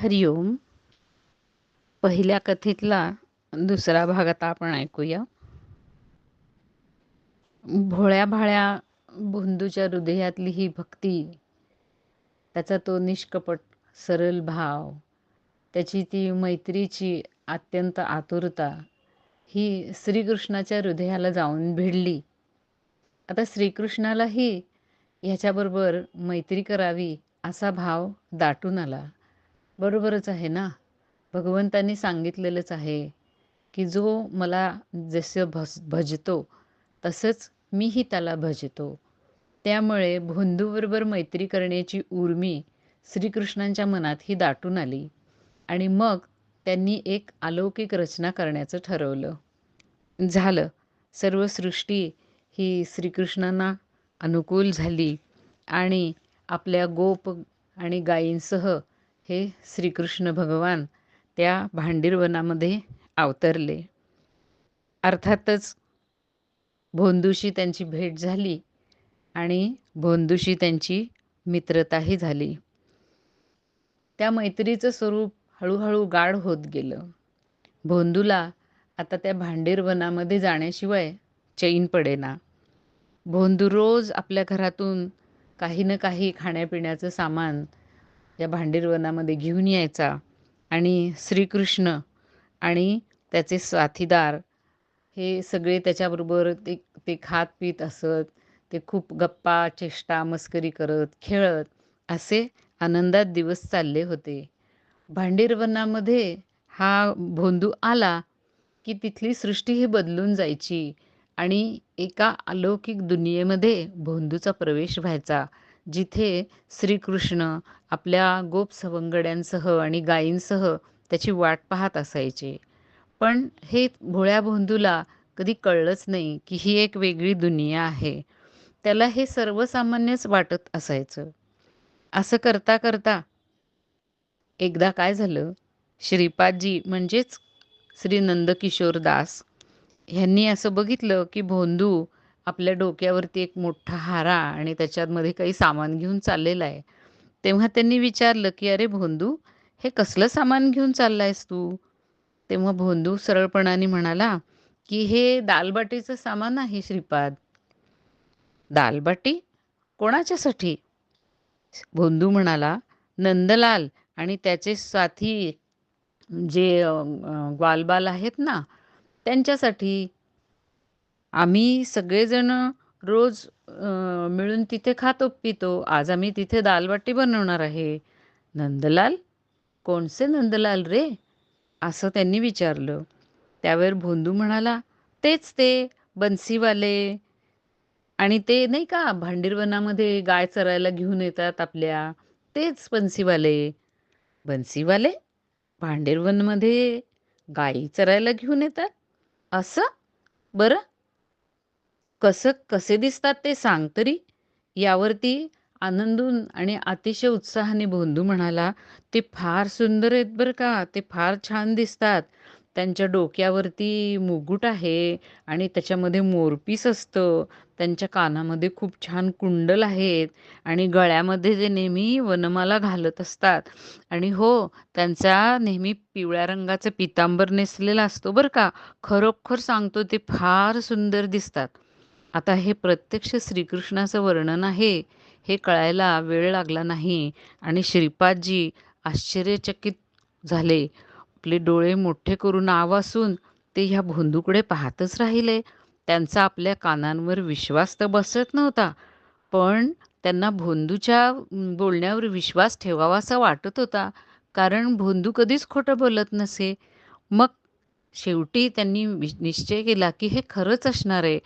हरिओम. पहिल्या कथेतला दुसरा भाग आता आपण ऐकूया. भोळ्या भाळ्या बंधूच्या हृदयातली ही भक्ती त्याचा तो निष्कपट सरळ भाव त्याची ती मैत्रीची अत्यंत आतुरता ही श्रीकृष्णाच्या हृदयाला जाऊन भिडली. आता श्रीकृष्णालाही ह्याच्याबरोबर मैत्री करावी असा भाव दाटून आला. बरोबरच आहे ना? भगवंतांनी सांगितलेलंच आहे की जो मला जसं भज भजतो तसंच मीही त्याला भजतो. त्यामुळे भोंदूबरोबर मैत्री करण्याची उर्मी श्रीकृष्णांच्या मनात ही दाटून आली आणि मग त्यांनी एक अलौकिक रचना करण्याचं ठरवलं. झालं. सर्व सृष्टी ही श्रीकृष्णांना अनुकूल झाली आणि आपल्या गोप आणि गायींसह हे श्रीकृष्ण भगवान त्या भांडीरवनामध्ये अवतरले. अर्थातच भोंदूशी त्यांची भेट झाली आणि भोंदूशी त्यांची मित्रताही झाली. त्या मैत्रीचं स्वरूप हळूहळू गाढ होत गेलं. भोंदूला आता त्या भांडीरवनामध्ये जाण्याशिवाय चैन पडेना. भोंदू रोज आपल्या घरातून काही ना काही खाण्यापिण्याचं सामान या भांडीरवनामध्ये घेऊन यायचा. आणि श्रीकृष्ण आणि त्याचे साथीदार हे सगळे त्याच्याबरोबर ते ते खात पित असत. ते खूप गप्पा चेष्टा मस्करी करत खेळत असे आनंदात दिवस चालले होते. भांडीरवनामध्ये हा भोंदू आला की तिथली सृष्टी ही बदलून जायची आणि एका अलौकिक दुनियेमध्ये भोंदूचा प्रवेश व्हायचा. जिथे श्रीकृष्ण आपल्या गोप सवंगड्यांसह आणि गायींसह त्याची वाट पाहत असायचे. पण हे भोळ्या भोंदूला कधी कळलंच नाही की ही एक वेगळी दुनिया आहे. त्याला हे सर्वसामान्यच वाटत असायचं. असं करता करता एकदा काय झालं? श्रीपादजी म्हणजेच श्री नंदकिशोर दास ह्यांनी असं बघितलं की भोंदू आपल्या डोक्यावरती एक मोठा हारा आणि त्याच्यामध्ये काही सामान घेऊन चाललेला आहे. तेव्हा त्यांनी विचारलं की अरे भोंदू हे कसलं सामान घेऊन चाललायस तू? तेव्हा भोंदू सरळपणाने म्हणाला की हे दालबाटीचं सामान आहे श्रीपाद. दालबाटी? कोणाच्यासाठी? भोंदू म्हणाला नंदलाल आणि त्याचे साथी जे ग्वालबाल आहेत ना त्यांच्यासाठी. आम्ही सगळेजण रोज मिळून तिथे खातो पितो. आज आम्ही तिथे दालबाटी बनवणार आहे. नंदलाल? कोणसे नंदलाल रे? असं त्यांनी विचारलं. त्यावर भोंदू म्हणाला तेच ते बन्सीवाले. आणि ते नाही का भांडीरवनामध्ये गाय चरायला घेऊन येतात आपल्या. तेच बन्सीवाले. बन्सीवाले? भांडीरवनमध्ये गायी चरायला घेऊन येतात? असं? बरं. कसं कसे दिसतात ते सांग तरी. यावरती आनंदून आणि अतिशय उत्साहाने भोंदू म्हणाला ते फार सुंदर आहेत बरं का ते फार छान दिसतात. त्यांच्या डोक्यावरती मुकुट आहे आणि त्याच्यामध्ये मोरपीस असतं. त्यांच्या कानामध्ये खूप छान कुंडल आहेत आणि गळ्यामध्ये ते नेहमी वनमाला घालत असतात. आणि हो त्यांचा नेहमी पिवळ्या रंगाचा पितांबर नेसलेला असतो बरं का. खरोखर सांगतो ते फार सुंदर दिसतात. आता हे प्रत्यक्ष श्रीकृष्णाचं वर्णन आहे हे कळायला वेळ लागला नाही आणि श्रीपादजी आश्चर्यचकित झाले. आपले डोळे मोठे करून आवासून ते ह्या भोंदूकडे पाहतच राहिले. त्यांचा आपल्या कानांवर विश्वास तर बसत नव्हता पण त्यांना भोंदूच्या बोलण्यावर विश्वास ठेवावासा वाटत होता कारण भोंदू कधीच खोटं बोलत नसे. मग शेवटी त्यांनी निश्चय केला की हे खरंच असणार आहे.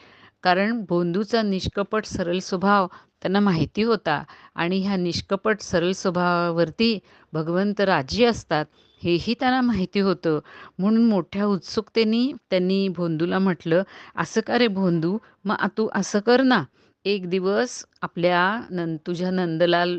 कारण भोंदूचा निष्कपट सरळ स्वभाव त्यांना माहिती होता आणि ह्या निष्कपट सरळ स्वभावावरती भगवंत राजी असतात हेही त्यांना माहिती होतं. म्हणून मोठ्या उत्सुकतेने त्यांनी भोंदूला म्हटलं असं का रे भोंदू? मग तू असं कर ना. एक दिवस आपल्या नं तुझ्या नंदलाल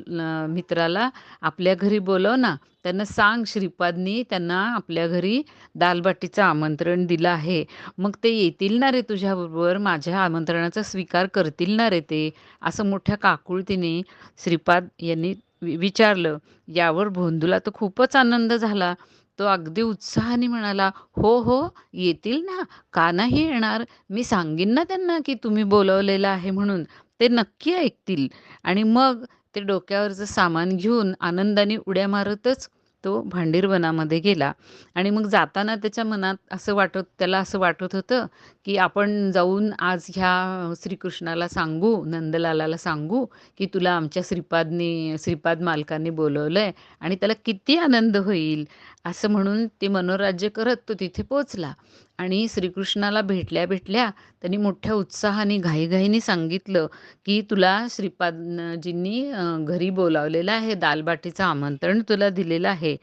मित्राला आपल्या घरी बोलव ना त्यांना सांग श्रीपादनी त्यांना आपल्या घरी दालबाटीचं आमंत्रण दिलं आहे. मग ते येतील ना रे तुझ्याबरोबर? माझ्या आमंत्रणाचा स्वीकार करतील ना रे ते? असं मोठ्या काकुळतीने श्रीपाद यांनी विचारलं. यावर भोंदूला तर खूपच आनंद झाला. तो अगदी उत्साहाने म्हणाला हो हो येतील ना. का नाही येणार? मी सांगेन ना त्यांना की तुम्ही बोलवलेलं आहे म्हणून. ते नक्की ऐकतील. आणि मग ते डोक्यावरचं सामान घेऊन आनंदाने उड्या मारतच तो भांडीरवनामध्ये गेला. आणि मग जाताना त्याच्या मनात असं वाटत त्याला असं वाटत होतं की आपण जाऊन आज ह्या श्रीकृष्णाला सांगू नंदलालाला सांगू की तुला आमच्या श्रीपादनी श्रीपाद मालकांनी बोलवलं आहे आणि त्याला किती आनंद होईल. असं म्हणून ते मनोराज्य करत तो तिथे पोचला आणि श्रीकृष्णाला भेटल्या भेटल्या त्यांनी मोठ्या उत्साहाने घाईघाईने सांगितलं की तुला श्रीपादजींनी घरी बोलावलेलं आहे दालबाटीचं आमंत्रण तुला दिलेलं आहे.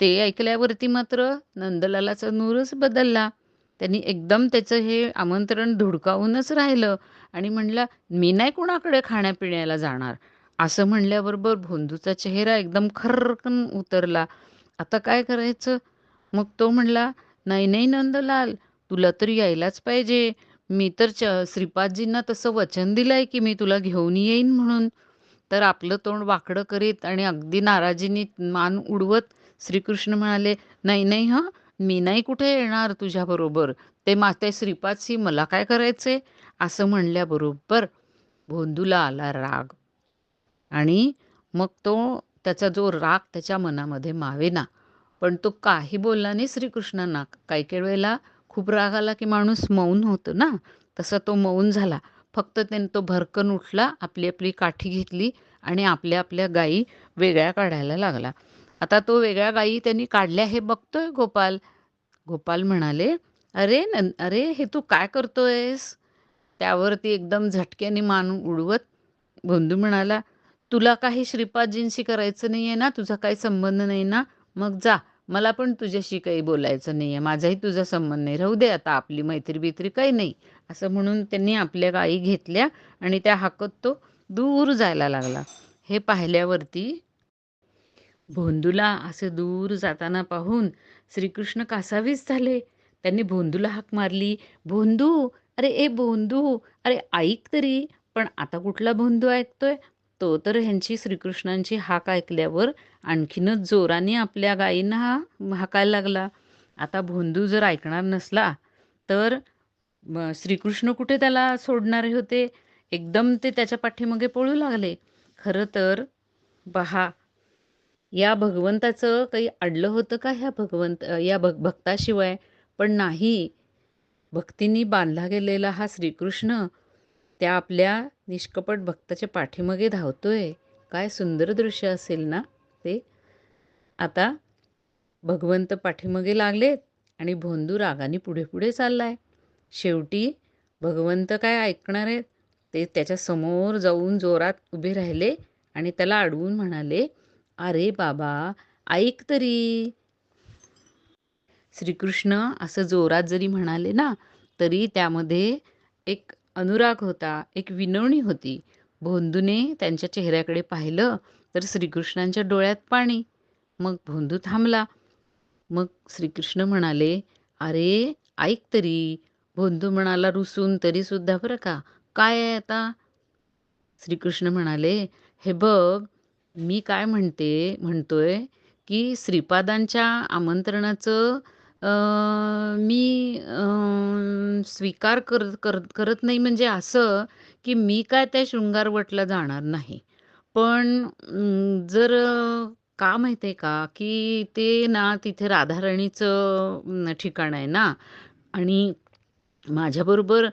ते ऐकल्यावरती मात्र नंदलालाचा नूरच बदलला. त्यांनी एकदम त्याचं हे आमंत्रण धुडकावूनच राहिलं आणि म्हणलं मी नाही कुणाकडे खाण्यापिण्याला जाणार? असं म्हणल्याबरोबर भोंदूचा चेहरा एकदम खर्रकन उतरला. आता काय करायचं? मग तो म्हणला नाही नाही नंदलाल तुला तर यायलाच पाहिजे. मी तर च श्रीपादजींना तसं वचन दिलंय की मी तुला घेऊन येईन म्हणून. तर आपलं तोंड वाकडं करीत आणि अगदी नाराजीने मान उडवत श्रीकृष्ण म्हणाले नाही नाही हं मी नाही कुठे येणार तुझ्याबरोबर ते माते श्रीपादशी मला काय करायचे असं म्हणल्याबरोबर भोंदूला आला राग. आणि मग तो त्याचा जो राग त्याच्या मनामध्ये मावेना. पण तो काही बोलला नाही श्रीकृष्णांना काही काही वेळेला खूप राग आला की माणूस मौन होतो ना. तसा तो मौन झाला. फक्त त्याने तो भरकन उठला आपली आपली काठी घेतली आणि आपल्या आपल्या गायी वेगळ्या काढायला लागला. आता तो वेगळ्या गायी त्यांनी काढल्या हे बघतोय गोपाल? गोपाल म्हणाले अरे न अरे हे तू काय करतोयस? त्यावरती एकदम झटक्याने मान उडवत बंधू म्हणाला तुला काही श्रीपादजींशी करायचं नाही आहे ना? तुझा काही संबंध नाही ना? मग जा. मला पण तुझ्याशी काही बोलायचं नाही आहे माझाही तुझा संबंध नाही. राहू दे आता. आपली मैत्री बित्री काही नाही. असं म्हणून त्यांनी आपल्या गायी घेतल्या आणि त्या हाकत तो दूर जायला लागला. हे पाहिल्यावरती भोंदूला असे दूर जाताना पाहून श्रीकृष्ण कासावीस झाले. त्यांनी भोंदूला हाक मारली. भोंदू! अरे ए भोंदू! अरे ऐक तरी. पण आता कुठला भोंदू ऐकतोय? तो तर ह्यांची श्रीकृष्णांची हाक ऐकल्यावर आणखीनच जोराने आपल्या गायींना हा हाकायला लागला. आता भोंदू जर ऐकणार नसला तर श्रीकृष्ण कुठे त्याला सोडणारे होते? एकदम ते त्याच्या पाठीमागे पळू लागले. खरं तर पहा या भगवंताचं काही अडलं होतं का ह्या भगवंत या भग भक्ताशिवाय? पण नाही. भक्तींनी बांधला गेलेला हा श्रीकृष्ण त्या आपल्या निष्कपट भक्ताच्या पाठीमागे धावतोय. काय सुंदर दृश्य असेल ना ते. आता भगवंत पाठीमागे लागलेत आणि भोंदू रागाने पुढे पुढे चाललाय. शेवटी भगवंत काय ऐकणार आहेत? ते त्याच्यासमोर जाऊन जोरात उभे राहिले आणि त्याला अडवून म्हणाले अरे बाबा ऐक तरी. श्रीकृष्ण असं जोरात जरी म्हणाले ना तरी त्यामध्ये एक अनुराग होता एक विनवणी होती. भोंदूने त्यांच्या चेहऱ्याकडे पाहिलं तर श्रीकृष्णांच्या डोळ्यात पाणी. मग भोंदू थांबला. मग श्रीकृष्ण म्हणाले अरे ऐक तरी. भोंदू म्हणाला रुसून तरी सुद्धा बरं का? काय आहे आता? श्रीकृष्ण म्हणाले हे बघ मी काय म्हणते म्हणतोय की श्रीपादांच्या आमंत्रणाचं मी स्वीकार कर कर करत नाही म्हणजे असं की मी काय त्या शृंगारवटला जाणार नाही. पण जर का माहिती आहे का की ते ना तिथे राधाराणीचं ठिकाण आहे ना आणि माझ्याबरोबर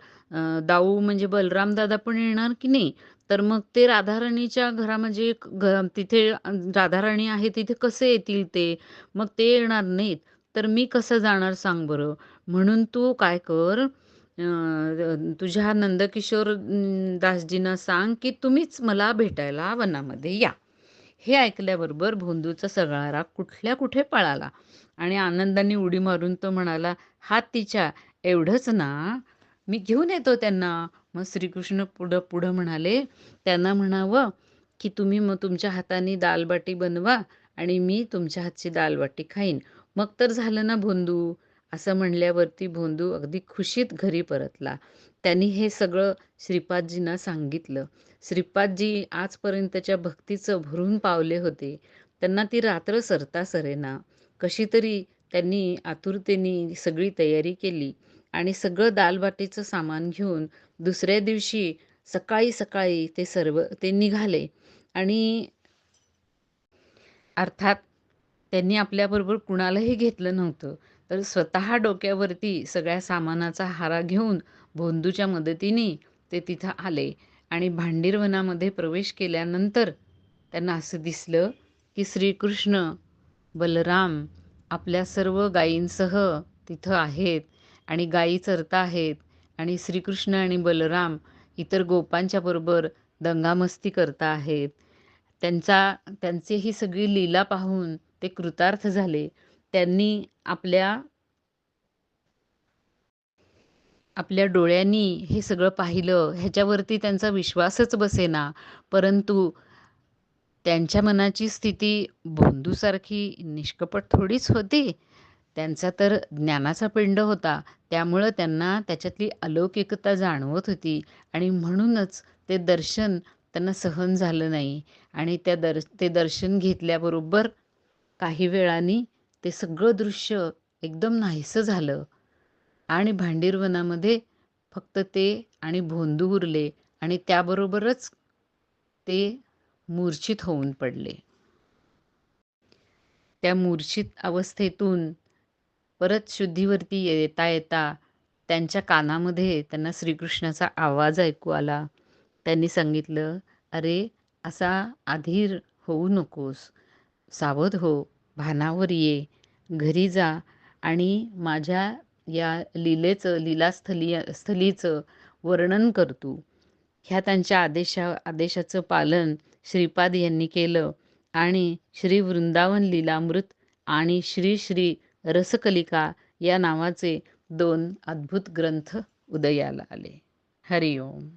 दाऊ म्हणजे बलराम दादा पण येणार की नाही? तर मग ते राधाराणीच्या घरा म्हणजे घ तिथे राधाराणी आहे तिथे कसे येतील ते? मग ते येणार नाहीत. तर मी कसं जाणार सांग बरं? म्हणून तू काय कर तुझ्या नंदकिशोर दासजींना सांग की तुम्हीच मला भेटायला वनामध्ये या. हे ऐकल्याबरोबर भोंदूचा सगळा राग कुठल्या कुठे पळाला? आणि आनंदाने उडी मारून तो म्हणाला हात तिच्या एवढंच ना? मी घेऊन येतो त्यांना. मग श्रीकृष्ण पुढं पुढं म्हणाले त्यांना म्हणावं की तुम्ही मग तुमच्या हाताने दालबाटी बनवा आणि मी तुमच्या हातची दालबाटी खाईन. मग तर झालं ना भोंदू. असं म्हणल्यावरती भोंदू अगदी खुशीत घरी परतला. त्यांनी हे सगळं श्रीपादजींना सांगितलं. श्रीपादजी आजपर्यंतच्या भक्तीचं भरून पावले होते. त्यांना ती रात्र सरता सरेना. कशी तरी त्यांनी आतुरतेने सगळी तयारी केली आणि सगळं दालबाटीचं सामान घेऊन दुसऱ्या दिवशी सकाळी सकाळी ते सर्व ते निघाले. आणि अर्थात त्यांनी आपल्याबरोबर कुणालाही घेतलं नव्हतं. तर स्वतः डोक्यावरती सगळ्या सामानाचा हारा घेऊन भोंदूच्या मदतीने ते तिथं आले. आणि भांडीरवनामध्ये प्रवेश केल्यानंतर त्यांना असं दिसलं की श्रीकृष्ण बलराम आपल्या सर्व गायींसह तिथं आहेत आणि गायी चरता आहेत. आणि श्रीकृष्ण आणि बलराम इतर गोपांच्या बरोबर दंगामस्ती करता आहेत. त्यांचा त्यांची ही सगळी लीला पाहून ते कृतार्थ झाले. त्यांनी आपल्या आपल्या डोळ्यांनी हे सगळं पाहिलं. ह्याच्यावरती त्यांचा विश्वासच बसेना. परंतु त्यांच्या मनाची स्थिती भोंदूसारखी निष्कपट थोडीच होती. त्यांचा तर ज्ञानाचा पिंड होता. त्यामुळं त्यांना त्याच्यातली अलौकिकता जाणवत होती. आणि म्हणूनच ते दर्शन त्यांना सहन झालं नाही. आणि त्या दर ते दर्शन घेतल्याबरोबर काही वेळाने ते सगळं दृश्य एकदम नाहीसं झालं. आणि भांडीरवनामध्ये फक्त ते आणि भोंदू उरले आणि त्याबरोबरच ते मूर्छित होऊन पडले. त्या मूर्छित अवस्थेतून परत शुद्धीवरती येता येता त्यांच्या कानामध्ये त्यांना श्रीकृष्णाचा आवाज ऐकू आला. त्यांनी सांगितलं अरे असा आधीर होऊ नकोस. सावध हो भानावर ये. घरी जा आणि माझ्या या लीलेचं लीलास्थली स्थलीचं वर्णन करतो ह्या त्यांच्या आदेशा आदेशाचं पालन श्रीपाद यांनी केलं आणि श्री वृंदावन लीलामृत आणि श्री श्री रसकलिका या नावाचे दोन अद्भुत ग्रंथ उदयाला आले. हरिओम.